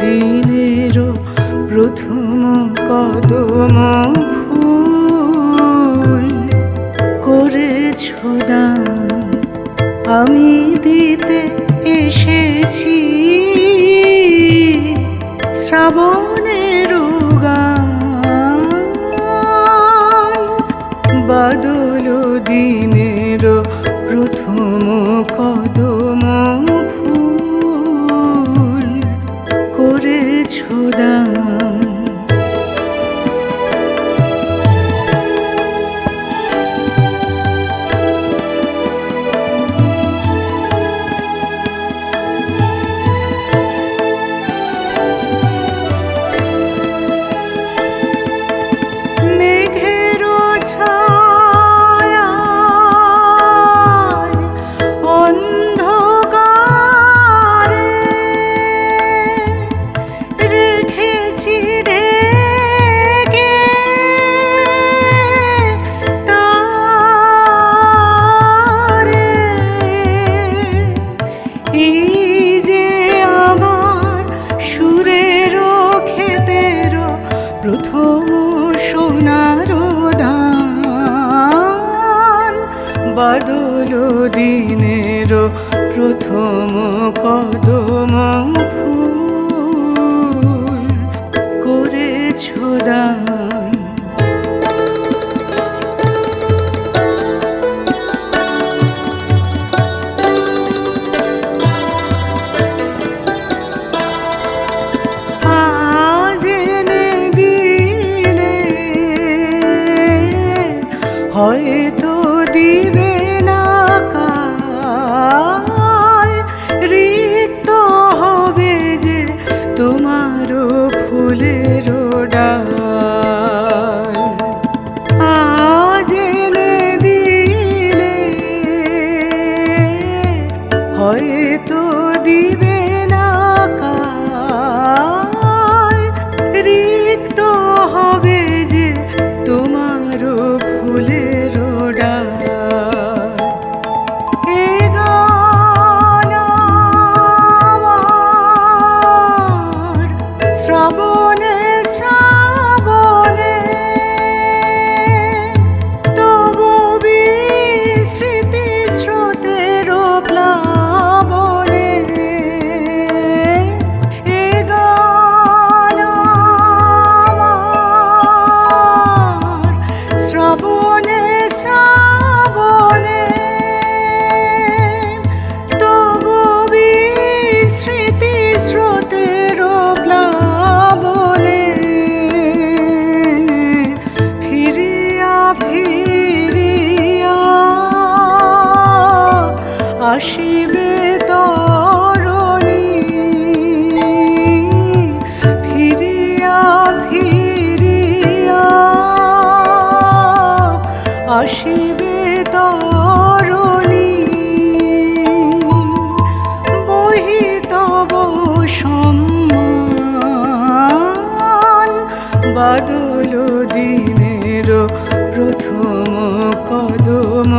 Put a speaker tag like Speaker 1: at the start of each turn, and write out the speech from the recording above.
Speaker 1: দিনের প্রথম কদম ফুল। করেছ দান আমি দিতে এসেছি। শ্রাবণের বাদল দিনের প্রথম কদম করেছ দান সোনার দান বাদল দিনের প্রথম কদম ফুল করেছ দান। হয়তো দিবে শ্রাবণে শ্রাবণে আসিবে তরণী। বহিতব সম্মান বাদল দিনের প্রথম কদম।